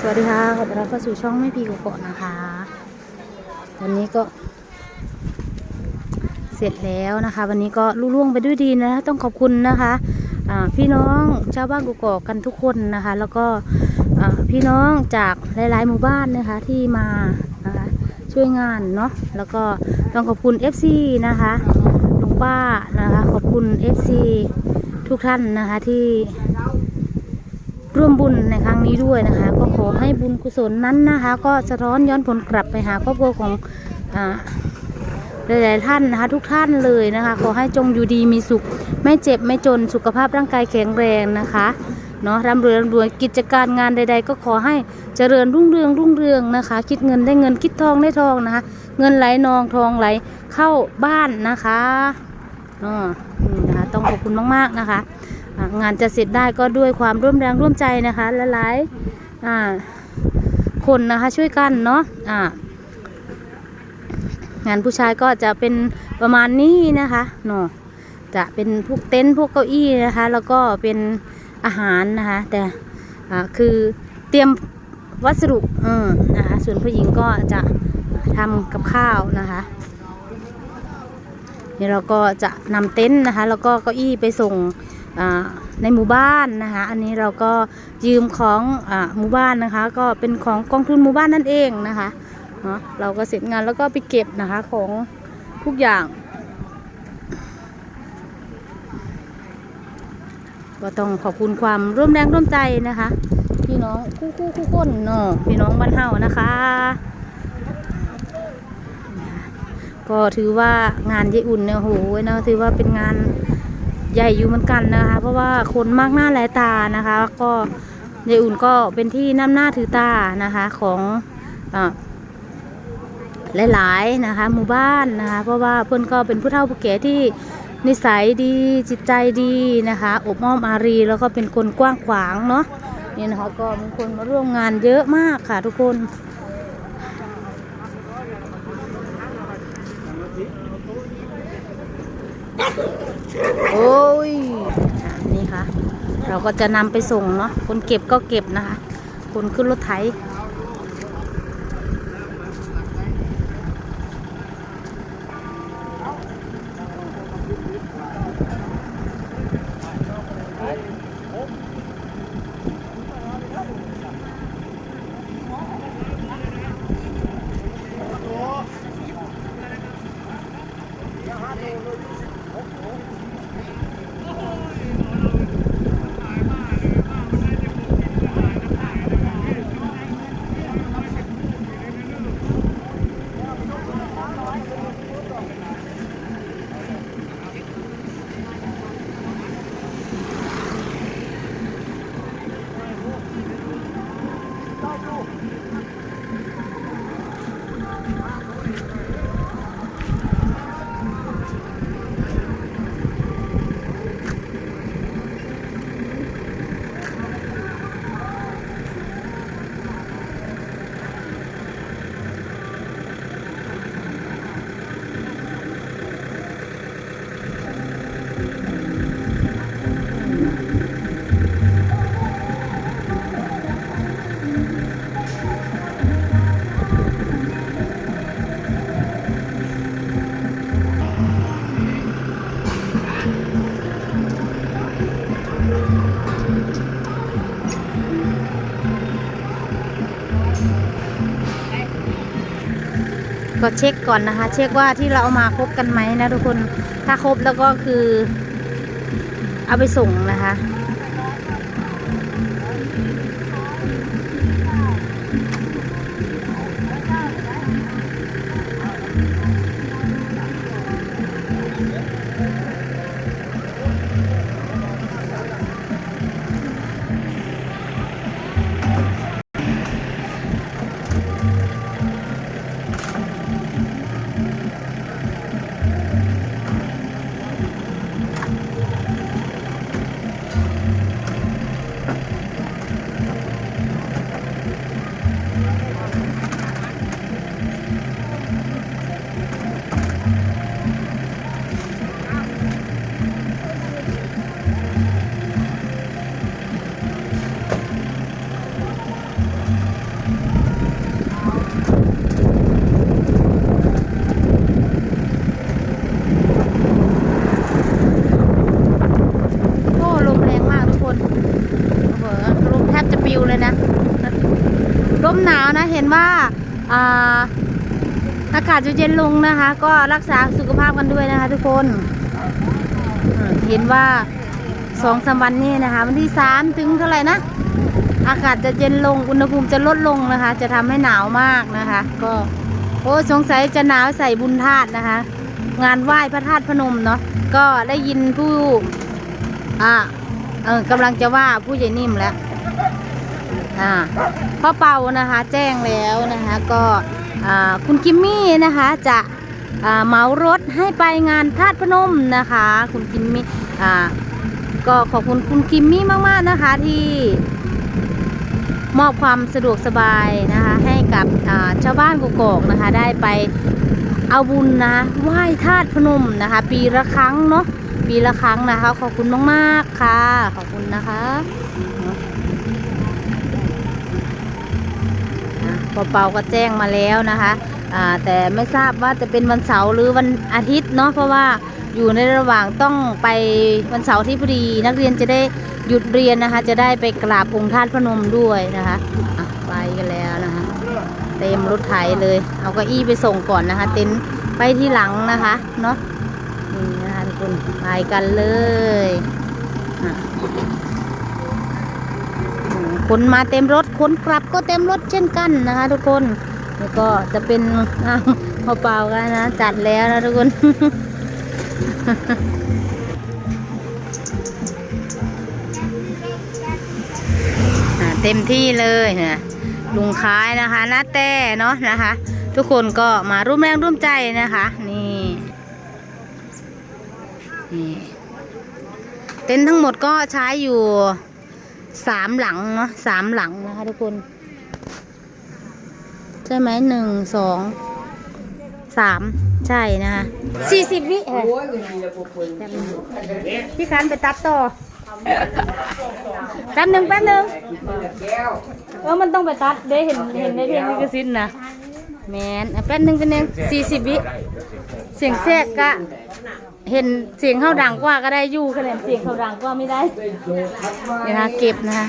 สวัสดีค่ะ ขอต้อนรับเข้าสู่ช่องไม่พีโกโกะนะคะ วันนี้ก็ เสร็จแล้วนะคะ วันนี้ก็ลุล่วงไปด้วยดีนะ ต้องขอบคุณนะคะอ่าพี่น้องชาวบ้านกุกอกกันทุกคนนะคะ แล้วก็พี่น้องจากหลาย ๆ หมู่บ้านนะคะที่มานะคะช่วยงานเนาะ แล้วก็ต้องขอบคุณ FC นะคะลุงป้านะคะ ขอบคุณ FC ทุกท่านนะคะที่ ร่วมบุญในครั้งนี้ด้วยนะคะ ก็ขอให้บุญกุศลนั้นนะคะ ก็สะท้อนย้อนผลกลับไปหาครอบครัวของอ่าหลายๆท่านนะคะทุกท่านเลยนะคะ ขอให้จงอยู่ดีมีสุข ไม่เจ็บไม่จนสุขภาพร่างกายแข็งแรงนะคะเนาะร่ำรวยร่ำรวยกิจการงานใด ๆ ก็ขอให้เจริญรุ่งเรืองรุ่งเรืองนะคะ คิดเงินได้เงินคิดทองได้ทองนะคะ เงินไหลนองทองไหลเข้าบ้านนะคะเนาะนี่นะคะต้องขอบคุณมากๆนะคะ งานจะเสร็จได้ก็ด้วยความร่วมแรงร่วมใจนะคะหลายคนนะคะช่วยกันเนาะอ่างานผู้ชายก็จะเป็นประมาณนี้นะคะเนาะจะเป็นพวกเต็นท์พวกเก้าอี้นะคะ แล้วก็เป็นอาหารนะคะ แต่คือเตรียมวัสดุนะคะส่วนผู้หญิงก็จะทำกับข้าวนะคะเดี๋ยวเราก็จะนำเต็นท์นะคะ แล้วก็เก้าอี้ไปส่ง ในหมู่บ้านนะคะอันนี้เราก็ยืมของอหมู่บ้านนะคะ ก็เป็นของกองทุนหมู่บ้านนั่นเองนะคะเนาะเราก็เสร็จงานแล้วก็ไปเก็บนะคะของทุกอย่าง ก็ต้องขอบคุณความร่วมแรงร่วมใจนะคะ พี่น้องคู่คู่คู่คนเนาะพี่น้องบ้านเฮานะคะ ก็ถือว่างานยายอุ่นเนี่ยโหเนาะถือว่าเป็นงาน ใหญ่อยู่เหมือนกันนะคะ เพราะว่าคนมากหน้าหลายตานะคะ ก็ยายอุ่นก็เป็นที่น้ำหน้าถือตานะคะของอ่าหลายๆนะคะ หมู่บ้านนะคะ เพราะว่าเพื่อนก็เป็นผู้เฒ่าผู้แก่ที่นิสัยดีจิตใจดีนะคะอบอ้อมอารีแล้วก็เป็นคนกว้างขวางเนาะนี่นะคะก็มีคนมาร่วมงานเยอะมากค่ะทุกคน โอ้ยนี่ค่ะ เราก็จะนำไปส่งเนาะคนเก็บก็เก็บนะคะ คนขึ้นรถไถ ก็เช็คก่อนนะคะ เช็คว่าที่เราเอามาครบกันไหมนะทุกคนถ้าครบแล้วก็คือ เอาไปส่งนะคะ นะเห็นว่าอาอากาศจะเย็นลงนะคะ ก็รักษาสุขภาพกันด้วยนะคะ ทุกคนเห็นว่าสองสามวันนี้นะคะ วันที่สามถึงเท่าไหร่นะ อากาศจะเย็นลงอุณหภูมิจะลดลงนะคะ จะทำให้หนาวมากนะคะ ก็โอ้สงสัยจะหนาวใส่บุญธาตุนะคะ งานไหว้พระธาตุพนมเนาะก็ได้ยินผู้อ่าเออกำลังจะว่าผู้ใหญ่นิ่มแล้ว อ่าพ่อเปานะคะแจ้งแล้วนะคะก็คุณกิมมี่นะคะจะเหมารถให้ไปงานธาตุพนมนะคะ คุณกิมมี่ก็ขอบคุณคุณกิมมี่มากๆนะคะที่มอบความสะดวกสบายนะคะให้กับชาวบ้านกกอกนะคะได้ไปเอาบุญนะไหว้ธาตุพนมนะคะ ปีละครั้งเนาะปีละครั้งนะคะ ขอบคุณมากๆค่ะ ขอบคุณนะคะ เนาะอะพอเปาก็แจ้งมาแล้วนะคะแต่ไม่ทราบว่าจะเป็นวันเสาร์หรือวันอาทิตย์เนาะเพราะว่าอยู่ในระหว่างต้องไปวันเสาร์ที่พอดี นักเรียนจะได้หยุดเรียนนะคะ จะได้ไปกราบองค์ธาตุพนมด้วยนะคะไปกันแล้วนะคะเต็มรถไถเลย เอาก้าอี้ไปส่งก่อนนะคะ เต็นไปที่หลังนะคะเนาะนี่นะคะทุกคนไปกันเลย คนมาเต็มรถคนกลับก็เต็มรถเช่นกันนะคะ ทุกคนแล้วก็จะเป็นอะเปล่ากันนะจัดแล้วนะทุกคนเต็มที่เลยนะลุงค้ายนะคะน้าแต่เนาะนะคะ ทุกคนก็มาร่วมแรงร่วมใจนะคะ นี่นี่เต็นท์ทั้งหมดก็ใช้อยู่ สามหลังเนาะสามหลังนะคะทุกคน ใช่ไหมหนึ่งสองสามใช่นะคะสี่สิบวิเออพี่คันไปตัดต่อแป๊บหนึ่งแป๊บหนึ่งเออมันต้องไปตัดได้เห็นเห็นในเพลงลิขสิทธิ์นะแมนแป๊บหนึ่งเป็นหนึ่งสี่สิบวิเสียงแทรกก็ เห็นเสียงเข้าดังกว่าก็ได้อยู่คะแนนเสียงเข้าดังกว่าไม่ได้เดี๋ยวนะเก็บนะคะ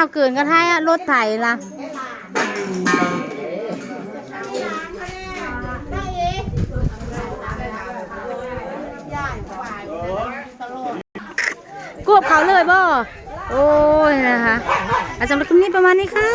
าวเกินก็ให้รถไถละกวบเขาเลยบ่ โอ้ยนะคะ อาจารย์คลิปนี้ประมาณนี้ค่ะ